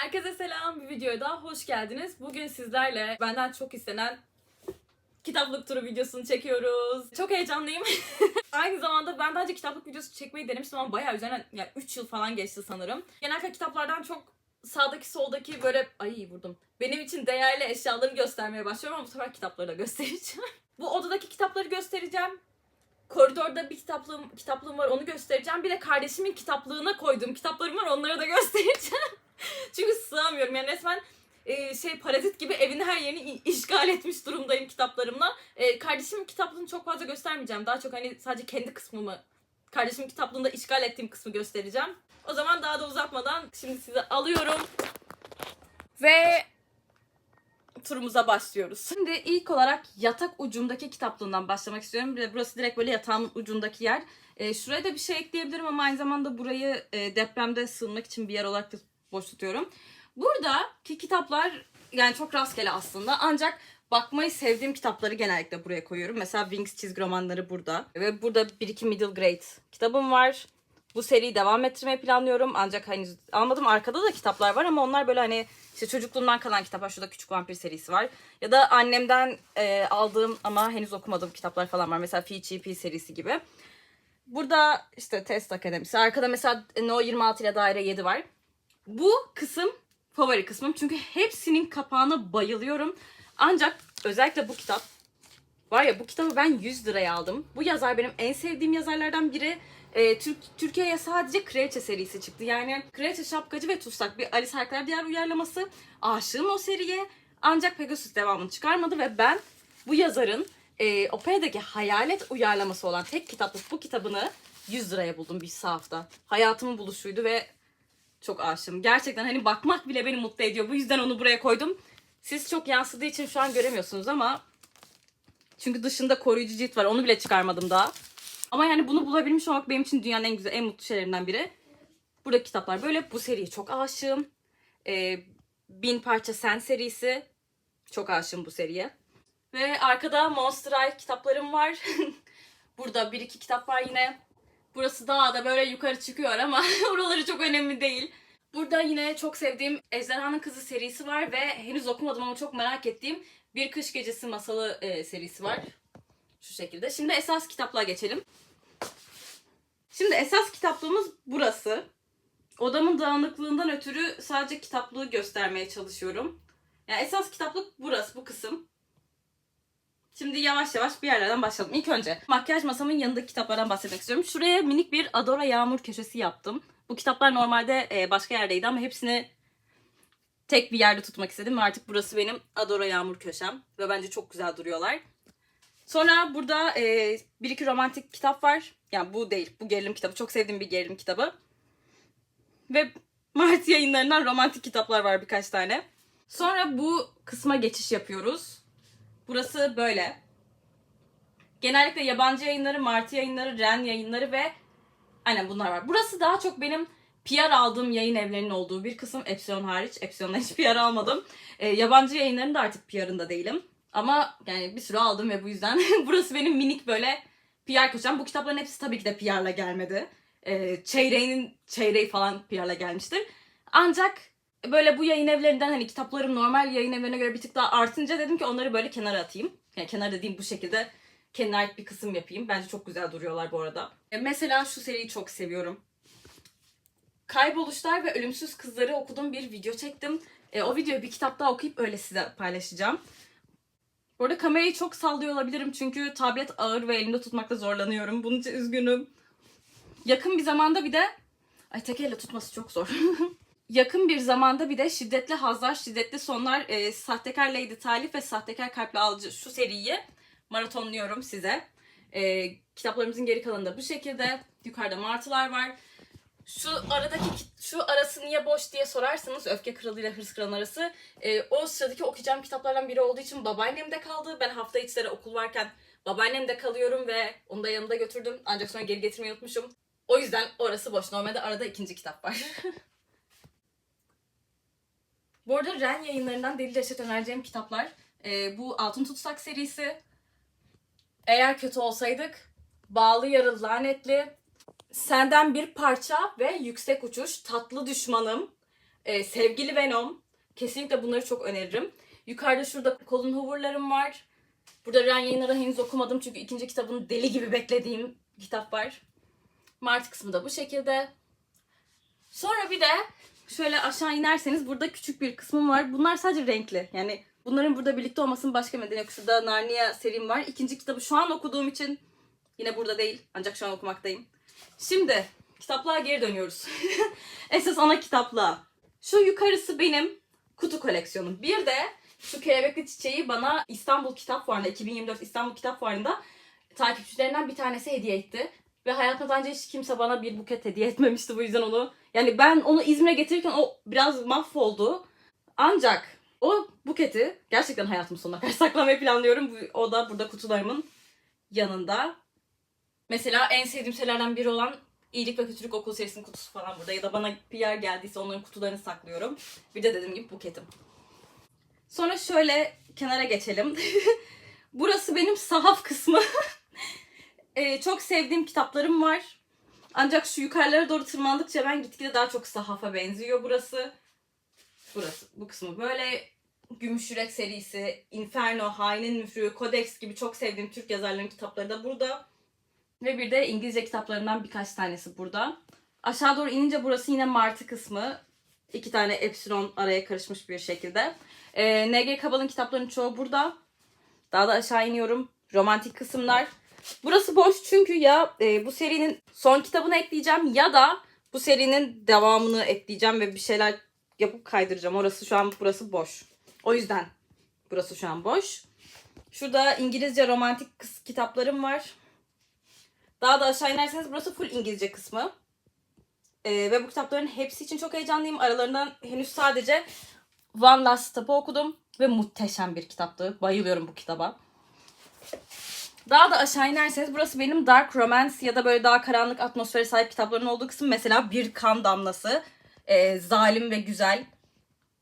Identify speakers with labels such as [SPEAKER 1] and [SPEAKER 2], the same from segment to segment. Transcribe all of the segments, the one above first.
[SPEAKER 1] Herkese selam. Bir videoya daha hoş geldiniz. Bugün sizlerle benden çok istenen kitaplık turu videosunu çekiyoruz. Çok heyecanlıyım. Aynı zamanda ben daha önce kitaplık videosu çekmeyi denemiştim ama bayağı üzerine yani 3 yıl falan geçti sanırım. Genellikle kitaplardan çok sağdaki soldaki böyle ay vurdum. Benim için değerli eşyaları göstermeye başlıyorum ama bu sefer kitapları da göstereceğim. bu odadaki kitapları göstereceğim. Koridorda bir kitaplığım, kitaplığım var onu göstereceğim. Bir de kardeşimin kitaplığına koyduğum kitaplarım var onları da göstereceğim. Çünkü sığamıyorum yani resmen e, şey parazit gibi evin her yerini işgal etmiş durumdayım kitaplarımla. E, kardeşimin kitaplığını çok fazla göstermeyeceğim. Daha çok hani sadece kendi kısmımı, kardeşimin kitaplığında işgal ettiğim kısmı göstereceğim. O zaman daha da uzatmadan şimdi size alıyorum. Ve turumuza başlıyoruz. Şimdi ilk olarak yatak ucundaki kitaplığından başlamak istiyorum. Burası direkt böyle yatağın ucundaki yer. E, şuraya da bir şey ekleyebilirim ama aynı zamanda burayı e, depremde sığınmak için bir yer olarak da boş tutuyorum. Buradaki kitaplar yani çok rastgele aslında ancak bakmayı sevdiğim kitapları genellikle buraya koyuyorum. Mesela Wings çizgi romanları burada. Ve burada 1-2 middle grade kitabım var. Bu seriyi devam ettirmeyi planlıyorum ancak henüz almadım. Arkada da kitaplar var ama onlar böyle hani işte çocukluğumdan kalan kitaplar. Şurada Küçük Vampir serisi var. Ya da annemden e, aldığım ama henüz okumadığım kitaplar falan var. Mesela FGP serisi gibi. Burada işte Test Akademisi. Arkada mesela No 26 ile Daire 7 var. Bu kısım favori kısmım. Çünkü hepsinin kapağına bayılıyorum. Ancak özellikle bu kitap var ya bu kitabı ben 100 liraya aldım. Bu yazar benim en sevdiğim yazarlardan biri. Ee, Türk, Türkiye'ye sadece Kraliçe serisi çıktı. Yani Kraliçe Şapkacı ve Tutsak bir Alice Harikalar Diyar uyarlaması. Aşığım o seriye. Ancak Pegasus devamını çıkarmadı ve ben bu yazarın e, Opera'daki hayalet uyarlaması olan tek kitaplık bu kitabını 100 liraya buldum bir sahafta. Hayatımın buluşuydu ve çok aşığım. Gerçekten hani bakmak bile beni mutlu ediyor. Bu yüzden onu buraya koydum. Siz çok yansıdığı için şu an göremiyorsunuz ama çünkü dışında koruyucu cilt var. Onu bile çıkarmadım daha. Ama yani bunu bulabilmiş olmak benim için dünyanın en güzel, en mutlu şeylerinden biri. Buradaki kitaplar böyle. Bu seriye çok aşığım. Ee, Bin Parça Sen serisi. Çok aşığım bu seriye. Ve arkada Monster High kitaplarım var. Burada bir iki kitap var yine. Burası daha da böyle yukarı çıkıyor ama oraları çok önemli değil. Burada yine çok sevdiğim Ejderhanın Kızı serisi var ve henüz okumadım ama çok merak ettiğim Bir Kış Gecesi masalı e, serisi var. Şu şekilde. Şimdi esas kitaplığa geçelim. Şimdi esas kitaplığımız burası. Odamın dağınıklığından ötürü sadece kitaplığı göstermeye çalışıyorum. Yani esas kitaplık burası, bu kısım. Şimdi yavaş yavaş bir yerlerden başlayalım. İlk önce makyaj masamın yanındaki kitaplardan bahsetmek istiyorum. Şuraya minik bir Adora Yağmur köşesi yaptım. Bu kitaplar normalde e, başka yerdeydi ama hepsini tek bir yerde tutmak istedim. Ve artık burası benim Adora Yağmur köşem. Ve bence çok güzel duruyorlar. Sonra burada e, bir iki romantik kitap var. Yani bu değil, bu gerilim kitabı. Çok sevdiğim bir gerilim kitabı. Ve Mart yayınlarından romantik kitaplar var birkaç tane. Sonra bu kısma geçiş yapıyoruz. Burası böyle. Genellikle yabancı yayınları, Martı yayınları, Ren yayınları ve aynen bunlar var. Burası daha çok benim PR aldığım yayın evlerinin olduğu bir kısım. Epsilon hariç. Epsilon'da hiç PR almadım. Ee, yabancı yayınların da artık PR'ında değilim. Ama yani bir sürü aldım ve bu yüzden burası benim minik böyle PR köşem. Bu kitapların hepsi tabii ki de PR'la gelmedi. Ee, çeyreğinin çeyreği falan PR'la gelmiştir. Ancak böyle bu yayın evlerinden hani kitaplarım normal yayın evlerine göre bir tık daha artınca dedim ki onları böyle kenara atayım. Yani kenar dediğim bu şekilde kendine ait bir kısım yapayım. Bence çok güzel duruyorlar bu arada. E, mesela şu seriyi çok seviyorum. Kayboluşlar ve Ölümsüz Kızları okuduğum bir video çektim. E, o videoyu bir kitap daha okuyup öyle size paylaşacağım. Bu arada kamerayı çok sallıyor olabilirim çünkü tablet ağır ve elimde tutmakta zorlanıyorum. Bunun için üzgünüm. Yakın bir zamanda bir de... Ay tek elle tutması çok zor. Yakın bir zamanda bir de Şiddetli Hazlar, Şiddetli Sonlar, e, Sahtekar Lady Talip ve Sahtekar Kalpli Avcı şu seriyi maratonluyorum size. E, kitaplarımızın geri kalanında bu şekilde. Yukarıda martılar var. Şu aradaki ki- şu arası niye boş diye sorarsanız Öfke Kralı ile Hırs Kralı arası e, o sıradaki okuyacağım kitaplardan biri olduğu için babaannemde kaldı. Ben hafta içleri okul varken babaannemde kalıyorum ve onu da yanımda götürdüm. Ancak sonra geri getirmeyi unutmuşum. O yüzden orası boş. Normalde arada ikinci kitap var. Bu arada Ren yayınlarından Deli Dehşet önereceğim kitaplar. e, bu Altın Tutsak serisi. Eğer kötü olsaydık. Bağlı Yarıl Lanetli. Senden bir parça ve yüksek uçuş. Tatlı düşmanım. Ee, Sevgili Venom. Kesinlikle bunları çok öneririm. Yukarıda şurada Colin Hoover'larım var. Burada Ren yayınları henüz okumadım çünkü ikinci kitabını deli gibi beklediğim kitap var. Mart kısmı da bu şekilde. Sonra bir de şöyle aşağı inerseniz burada küçük bir kısmım var. Bunlar sadece renkli. Yani bunların burada birlikte olmasının başka nedeni yok. Şurada Narnia serim var. İkinci kitabı şu an okuduğum için yine burada değil. Ancak şu an okumaktayım. Şimdi kitaplığa geri dönüyoruz. Esas ana kitaplığa. Şu yukarısı benim kutu koleksiyonum. Bir de şu kelebekli çiçeği bana İstanbul Kitap Fuarı'nda, 2024 İstanbul Kitap Fuarı'nda takipçilerinden bir tanesi hediye etti. Ve hayatımda daha önce hiç kimse bana bir buket hediye etmemişti bu yüzden onu. Yani ben onu İzmir'e getirirken o biraz mahvoldu. Ancak o buketi gerçekten hayatımın sonuna kadar saklamayı planlıyorum. O da burada kutularımın yanında. Mesela en sevdiğim şeylerden biri olan İyilik ve Kötülük Okulu serisinin kutusu falan burada. Ya da bana bir yer geldiyse onların kutularını saklıyorum. Bir de dediğim gibi buketim. Sonra şöyle kenara geçelim. Burası benim sahaf kısmı. Ee, çok sevdiğim kitaplarım var. Ancak şu yukarılara doğru tırmandıkça ben gitgide daha çok sahafa benziyor burası. Burası. Bu kısmı böyle. Gümüş Yürek serisi, Inferno, Hainin Mührü, Codex gibi çok sevdiğim Türk yazarların kitapları da burada. Ve bir de İngilizce kitaplarından birkaç tanesi burada. Aşağı doğru inince burası yine Martı kısmı. İki tane Epsilon araya karışmış bir şekilde. Ee, NG Kabal'ın kitaplarının çoğu burada. Daha da aşağı iniyorum. Romantik kısımlar. Burası boş çünkü ya e, bu serinin son kitabını ekleyeceğim ya da bu serinin devamını ekleyeceğim ve bir şeyler yapıp kaydıracağım. Orası şu an burası boş. O yüzden burası şu an boş. Şurada İngilizce romantik kitaplarım var. Daha da aşağı inerseniz burası full İngilizce kısmı. Ee, ve bu kitapların hepsi için çok heyecanlıyım. Aralarından henüz sadece One Last Stop'ı okudum. Ve muhteşem bir kitaptı. Bayılıyorum bu kitaba. Daha da aşağı inerseniz burası benim dark romance ya da böyle daha karanlık atmosfere sahip kitapların olduğu kısım. Mesela Bir Kan Damlası, e, Zalim ve Güzel.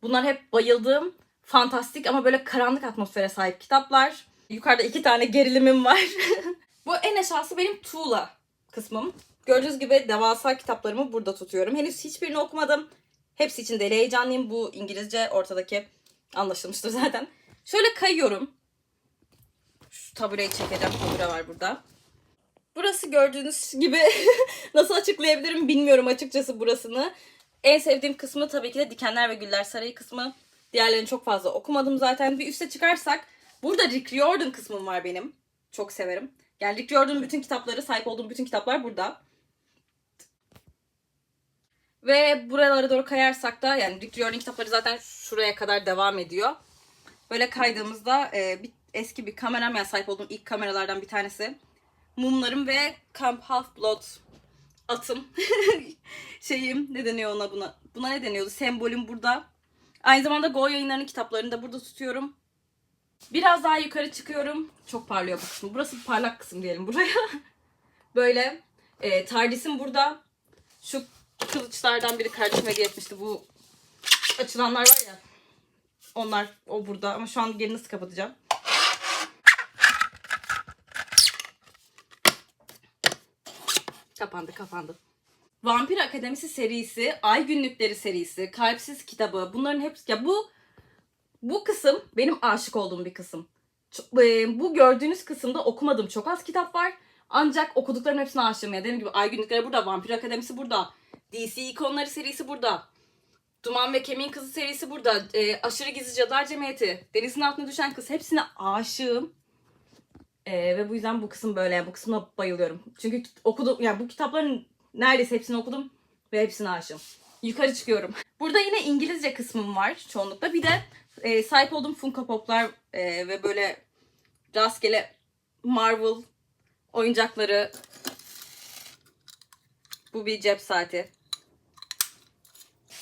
[SPEAKER 1] Bunlar hep bayıldığım fantastik ama böyle karanlık atmosfere sahip kitaplar. Yukarıda iki tane gerilimim var. Bu en aşağısı benim tuğla kısmım. Gördüğünüz gibi devasa kitaplarımı burada tutuyorum. Henüz hiçbirini okumadım. Hepsi için deli heyecanlıyım. Bu İngilizce ortadaki anlaşılmıştır zaten. Şöyle kayıyorum. Tabureyi çekeceğim. Tabure var burada. Burası gördüğünüz gibi nasıl açıklayabilirim bilmiyorum açıkçası burasını. En sevdiğim kısmı tabii ki de Dikenler ve Güller Sarayı kısmı. Diğerlerini çok fazla okumadım zaten. Bir üste çıkarsak burada Rick Riordan kısmım var benim. Çok severim. Yani Rick Riordan'ın bütün kitapları, sahip olduğum bütün kitaplar burada. Ve buralara doğru kayarsak da yani Rick Riordan kitapları zaten şuraya kadar devam ediyor. Böyle kaydığımızda e, bir, eski bir kameram yani sahip olduğum ilk kameralardan bir tanesi. Mumlarım ve Camp Half-Blood atım. Şeyim ne deniyor ona buna? Buna ne deniyordu? Sembolüm burada. Aynı zamanda Go yayınlarının kitaplarını da burada tutuyorum. Biraz daha yukarı çıkıyorum. Çok parlıyor bu kısım. Burası parlak kısım diyelim buraya. Böyle. E, TARDIS'im burada. Şu kılıçlardan biri kardeşime hediye etmişti. Bu açılanlar var ya. Onlar o burada ama şu an geri nasıl kapatacağım? Kapandı kapandı. Vampir Akademisi serisi, Ay Günlükleri serisi, Kalpsiz kitabı bunların hepsi ya bu bu kısım benim aşık olduğum bir kısım. Bu gördüğünüz kısımda okumadığım çok az kitap var. Ancak okuduklarım hepsine aşığım. Ya dediğim gibi Ay Günlükleri burada, Vampir Akademisi burada. DC İkonları serisi burada. Duman ve Kemiğin Kızı serisi burada. E, Aşırı Gizli Cadılar Cemiyeti. Denizin Altına Düşen Kız. Hepsine aşığım. E, ve bu yüzden bu kısım böyle. Bu kısmına bayılıyorum. Çünkü okudum, yani bu kitapların neredeyse hepsini okudum. Ve hepsine aşığım. Yukarı çıkıyorum. Burada yine İngilizce kısmım var çoğunlukla. Bir de e, sahip olduğum Funko Pop'lar e, ve böyle rastgele Marvel oyuncakları. Bu bir cep saati.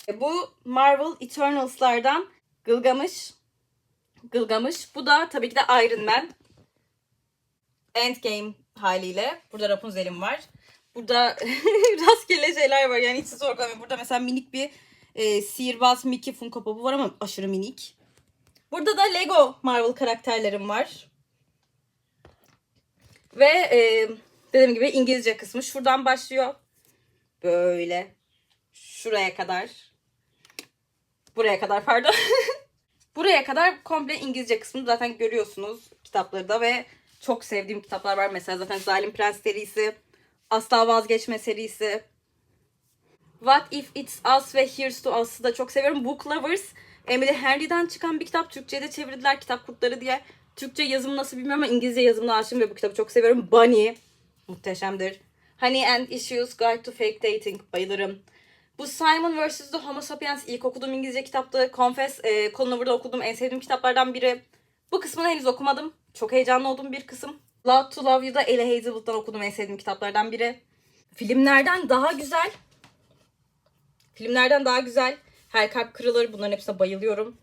[SPEAKER 1] E, Bu Marvel Eternals'lardan Gılgamış. Gılgamış. Bu da tabii ki de Iron Man. Endgame haliyle. Burada Rapunzel'im var. Burada rastgele şeyler var. Yani hiç sorgulamıyorum. Burada mesela minik bir e, sihirbaz Mickey Funko Pop'u var ama aşırı minik. Burada da Lego Marvel karakterlerim var. Ve e, dediğim gibi İngilizce kısmı şuradan başlıyor. Böyle şuraya kadar.
[SPEAKER 2] Buraya kadar pardon. Buraya kadar komple İngilizce kısmını zaten görüyorsunuz kitapları da ve çok sevdiğim kitaplar var. Mesela zaten Zalim Prens serisi, Asla Vazgeçme serisi, What If It's Us ve Here's to Us'ı da çok seviyorum. Book Lovers, Emily Henry'den çıkan bir kitap. Türkçe'ye de çevirdiler Kitap Kurtları diye. Türkçe yazımı nasıl bilmiyorum ama İngilizce yazımına aşığım ve bu kitabı çok seviyorum. Bunny, muhteşemdir. Honey and Issues, Guide to Fake Dating, bayılırım. Bu Simon vs. The Homo Sapiens ilk okuduğum İngilizce kitaptı. Confess, e, kolunu burada okuduğum en sevdiğim kitaplardan biri. Bu kısmını henüz okumadım. Çok heyecanlı olduğum bir kısım. Love to Love You'da Ellie Hazelwood'dan okuduğum en sevdiğim kitaplardan biri. Filmlerden daha güzel. Filmlerden daha güzel. Her Kalp Kırılır. Bunların hepsine bayılıyorum.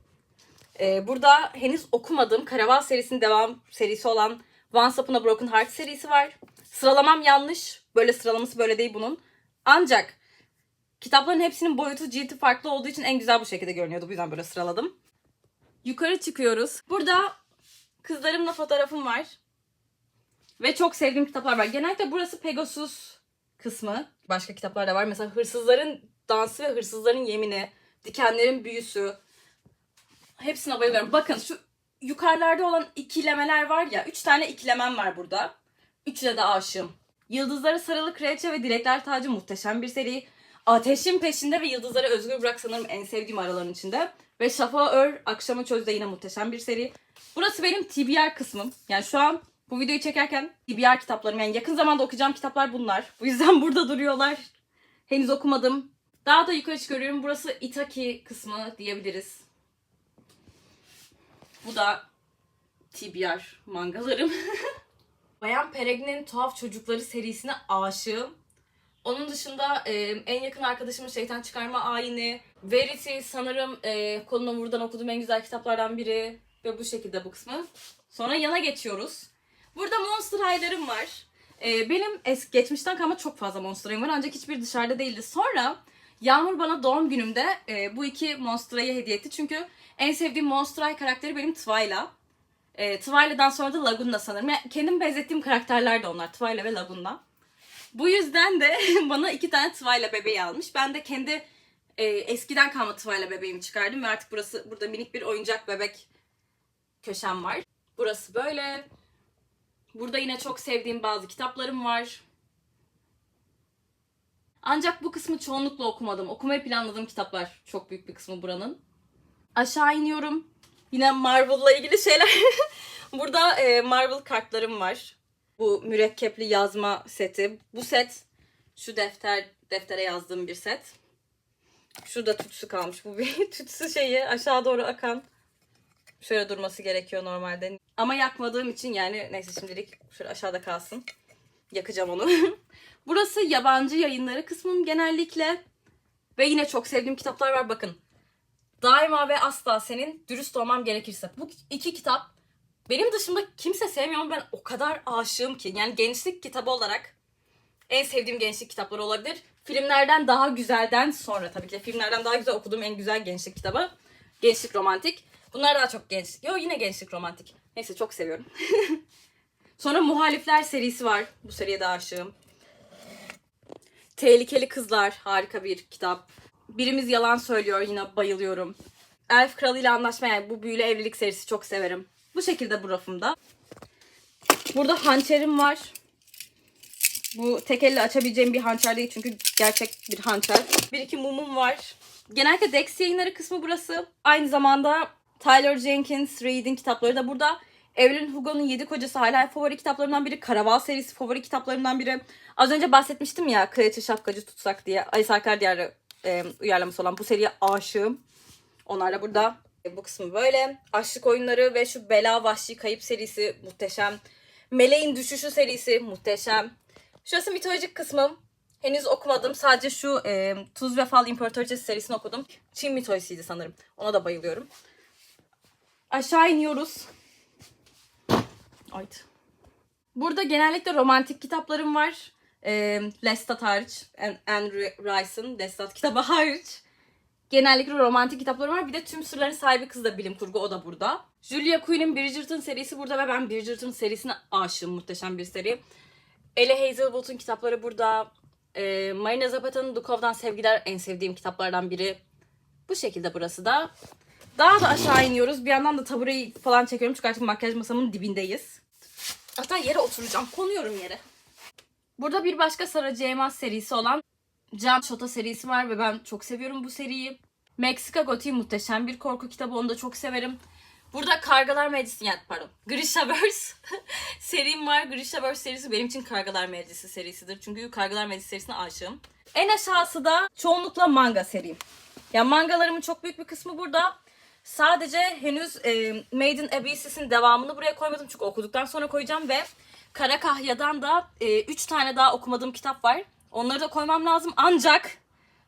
[SPEAKER 2] Ee, burada henüz okumadığım Karaval serisinin devam serisi olan Once Upon a Broken Heart serisi var. Sıralamam yanlış. Böyle sıralaması böyle değil bunun. Ancak kitapların hepsinin boyutu cilti farklı olduğu için en güzel bu şekilde görünüyordu. Bu yüzden böyle sıraladım. Yukarı çıkıyoruz. Burada kızlarımla fotoğrafım var. Ve çok sevdiğim kitaplar var. Genellikle burası Pegasus kısmı. Başka kitaplar da var. Mesela Hırsızların Dansı ve Hırsızların Yemini, Dikenlerin Büyüsü. Hepsine bayılıyorum. Bakın şu yukarılarda olan ikilemeler var ya. Üç tane ikilemem var burada. Üçüne de aşığım. Yıldızlara Sarılı Kraliçe ve Dilekler Tacı muhteşem bir seri. Ateşin Peşinde ve Yıldızları Özgür Bırak sanırım en sevdiğim araların içinde. Ve Şafağı Ör Akşamı Çöz'de yine muhteşem bir seri. Burası benim TBR kısmım. Yani şu an bu videoyu çekerken TBR kitaplarım. Yani yakın zamanda okuyacağım kitaplar bunlar. Bu yüzden burada duruyorlar. Henüz okumadım. Daha da yukarı çıkarıyorum. Burası Itaki kısmı diyebiliriz. Bu da TBR mangalarım. Bayan Peregrine'in Tuhaf Çocukları serisine aşığım. Onun dışında e, en yakın arkadaşımın Şeytan Çıkarma Ayini, Verity sanırım e, koluna buradan okuduğum en güzel kitaplardan biri. Ve bu şekilde bu kısmı. Sonra yana geçiyoruz. Burada Monster High'larım var. E, benim es geçmişten kalma çok fazla Monster High'ım var ancak hiçbir dışarıda değildi. Sonra Yağmur bana doğum günümde e, bu iki Monster High'ı hediye etti. Çünkü en sevdiğim Monster High karakteri benim Twyla. E, Twyla'dan sonra da Laguna sanırım. Yani kendim benzettiğim karakterler de onlar. Twyla ve Laguna. Bu yüzden de bana iki tane Twyla bebeği almış. Ben de kendi e, eskiden kalma Twyla bebeğimi çıkardım ve artık burası burada minik bir oyuncak bebek köşem var. Burası böyle. Burada yine çok sevdiğim bazı kitaplarım var. Ancak bu kısmı çoğunlukla okumadım. Okumayı planladığım kitaplar çok büyük bir kısmı buranın. Aşağı iniyorum. Yine Marvel'la ilgili şeyler. Burada e, Marvel kartlarım var. Bu mürekkepli yazma seti. Bu set şu defter deftere yazdığım bir set. Şurada tütsü kalmış. Bu bir tütsü şeyi aşağı doğru akan. Şöyle durması gerekiyor normalde. Ama yakmadığım için yani neyse şimdilik şöyle aşağıda kalsın. Yakacağım onu. Burası yabancı yayınları kısmım genellikle. Ve yine çok sevdiğim kitaplar var bakın. Daima ve asla senin dürüst olmam gerekirse. Bu iki kitap benim dışımda kimse sevmiyor ben o kadar aşığım ki. Yani gençlik kitabı olarak en sevdiğim gençlik kitapları olabilir. Filmlerden daha güzelden sonra tabii ki de filmlerden daha güzel okuduğum en güzel gençlik kitabı. Gençlik romantik. Bunlar daha çok gençlik. Yo yine gençlik romantik. Neyse çok seviyorum. sonra Muhalifler serisi var. Bu seriye de aşığım. Tehlikeli Kızlar harika bir kitap. Birimiz Yalan Söylüyor yine bayılıyorum. Elf Kralı ile Anlaşma yani bu büyülü evlilik serisi çok severim. Bu şekilde bu rafımda. Burada hançerim var. Bu tek elle açabileceğim bir hançer değil çünkü gerçek bir hançer. Bir iki mumum var. Genellikle Dex yayınları kısmı burası. Aynı zamanda Tyler Jenkins Reid'in kitapları da burada. Evelyn Hugo'nun Yedi Kocası hala favori kitaplarımdan biri. Karaval serisi favori kitaplarımdan biri. Az önce bahsetmiştim ya Kraliçe Şapkacı Tutsak diye. Ali Sarkar Diyarı e, uyarlaması olan bu seriye aşığım. Onlar da burada. E, bu kısmı böyle. Aşık oyunları ve şu Bela Vahşi Kayıp serisi muhteşem. Meleğin Düşüşü serisi muhteşem. Şurası mitolojik kısmım. Henüz okumadım. Sadece şu e, Tuz ve Fal İmparatoriçesi serisini okudum. Çin mitolojisiydi sanırım. Ona da bayılıyorum. Aşağı iniyoruz. Ayt. Burada genellikle romantik kitaplarım var. E, Lestat hariç. An- Anne Rice'ın Lestat kitabı hariç. Genellikle romantik kitaplarım var. Bir de Tüm Sırların Sahibi Kız da bilim kurgu. O da burada. Julia Quinn'in Bridgerton serisi burada ve ben Bridgerton serisine aşığım. Muhteşem bir seri. Ellie Hazelwood'un kitapları burada. E, Marina Zapata'nın Dukov'dan Sevgiler en sevdiğim kitaplardan biri. Bu şekilde burası da. Daha da aşağı iniyoruz. Bir yandan da tabureyi falan çekiyorum çünkü artık makyaj masamın dibindeyiz. Hatta yere oturacağım. Konuyorum yere. Burada bir başka Sarah J. Serisi olan Cam Shota serisi var ve ben çok seviyorum bu seriyi. Meksika Gotiği muhteşem bir korku kitabı. Onu da çok severim. Burada Kargalar Meclisi, yani pardon, Grishaverse serim var. Grishaverse serisi benim için Kargalar Meclisi serisidir. Çünkü Kargalar Meclisi serisine aşığım. En aşağısı da çoğunlukla manga serim. Ya mangalarımın çok büyük bir kısmı burada. Sadece henüz e, Made in Abyss'in devamını buraya koymadım çünkü okuduktan sonra koyacağım ve Kara Kahya'dan da 3 tane daha okumadığım kitap var. Onları da koymam lazım ancak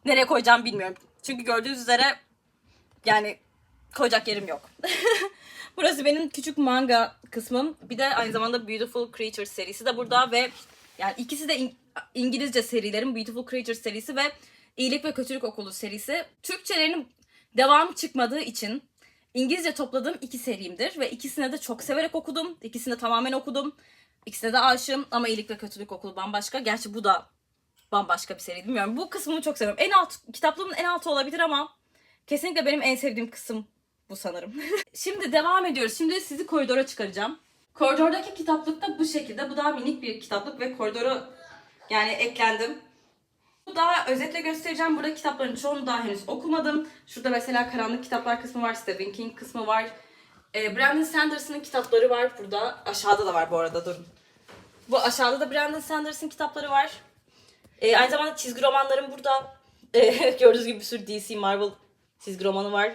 [SPEAKER 2] nereye koyacağım bilmiyorum. Çünkü gördüğünüz üzere yani koyacak yerim yok. Burası benim küçük manga kısmım. Bir de aynı zamanda Beautiful Creatures serisi de burada ve yani ikisi de İng- İngilizce serilerim. Beautiful Creatures serisi ve İyilik ve Kötülük Okulu serisi. Türkçelerinin devam çıkmadığı için İngilizce topladığım iki serimdir ve ikisine de çok severek okudum. İkisini de tamamen okudum. İkisine de aşığım ama İyilik ve Kötülük Okulu bambaşka. Gerçi bu da bambaşka bir seri bilmiyorum. Bu kısmını çok seviyorum. En alt kitaplığımın en altı olabilir ama kesinlikle benim en sevdiğim kısım bu sanırım. Şimdi devam ediyoruz. Şimdi sizi koridora çıkaracağım. Koridordaki kitaplık da bu şekilde. Bu daha minik bir kitaplık ve koridora yani eklendim. Bu daha özetle göstereceğim. Burada kitapların çoğunu daha henüz okumadım. Şurada mesela karanlık kitaplar kısmı var. Stephen King kısmı var. Ee, Brandon Sanders'ın kitapları var burada. Aşağıda da var bu arada durun. Bu aşağıda da Brandon Sanders'ın kitapları var. Ee, aynı zamanda çizgi romanlarım burada. Ee, gördüğünüz gibi bir sürü DC Marvel çizgi romanı var.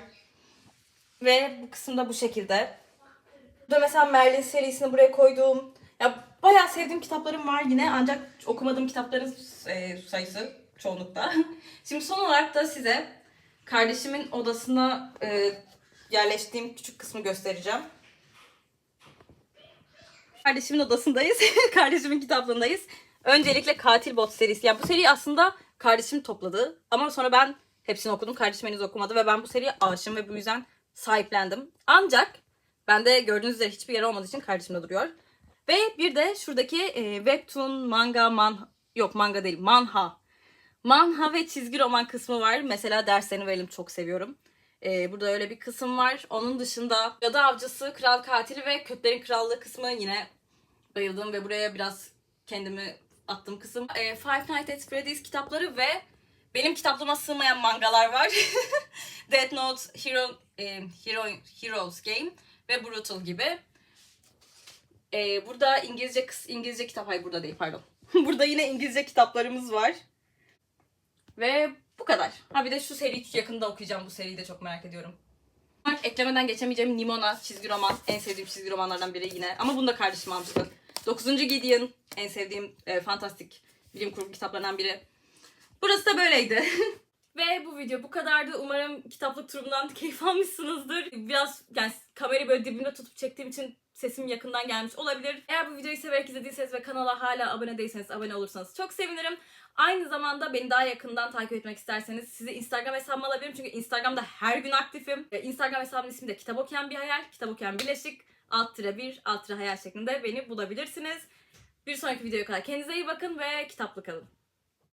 [SPEAKER 2] Ve bu kısımda bu şekilde. Burada mesela Merlin serisini buraya koydum. Ya bayağı sevdiğim kitaplarım var yine ancak okumadığım kitapların e, sayısı çoğunlukta. Şimdi son olarak da size kardeşimin odasına e, yerleştiğim küçük kısmı göstereceğim. Kardeşimin odasındayız. Kardeşimin kitaplığındayız. Öncelikle Katil Bot serisi. Yani bu seriyi aslında kardeşim topladı. Ama sonra ben hepsini okudum. Kardeşim henüz okumadı ve ben bu seriye aşığım ve bu yüzden sahiplendim. Ancak bende gördüğünüz üzere hiçbir yer olmadığı için kardeşimde duruyor. Ve bir de şuradaki e, webtoon, manga, man yok manga değil, manha. Manha ve çizgi roman kısmı var. Mesela derslerini verelim çok seviyorum. E, burada öyle bir kısım var. Onun dışında Cadı Avcısı, Kral Katili ve Kötülerin Krallığı kısmı yine bayıldım ve buraya biraz kendimi attığım kısım. E, Five Nights at Freddy's kitapları ve benim kitaplığıma sığmayan mangalar var. Death Note, Hero, e, Hero, Heroes Game ve Brutal gibi. E, burada İngilizce İngilizce kitap hayır burada değil pardon. burada yine İngilizce kitaplarımız var. Ve bu kadar. Ha bir de şu seriyi yakında okuyacağım. Bu seriyi de çok merak ediyorum. Bak eklemeden geçemeyeceğim Nimona çizgi roman. En sevdiğim çizgi romanlardan biri yine. Ama bunu da kardeşim almıştı. 9. Gideon en sevdiğim e, fantastik bilim kurgu kitaplarından biri. Burası da böyleydi. Ve bu video bu kadardı. Umarım kitaplık turumdan keyif almışsınızdır. Biraz yani kamerayı böyle dibimde tutup çektiğim için sesim yakından gelmiş olabilir. Eğer bu videoyu severek izlediyseniz ve kanala hala abone değilseniz abone olursanız çok sevinirim. Aynı zamanda beni daha yakından takip etmek isterseniz size Instagram hesabımı alabilirim. Çünkü Instagram'da her gün aktifim. Instagram hesabımın ismi de Kitap Okuyan Bir Hayal. Kitap Okuyan Birleşik. Alt tire bir, alt tire hayal şeklinde beni bulabilirsiniz. Bir sonraki videoya kadar kendinize iyi bakın ve kitaplı kalın.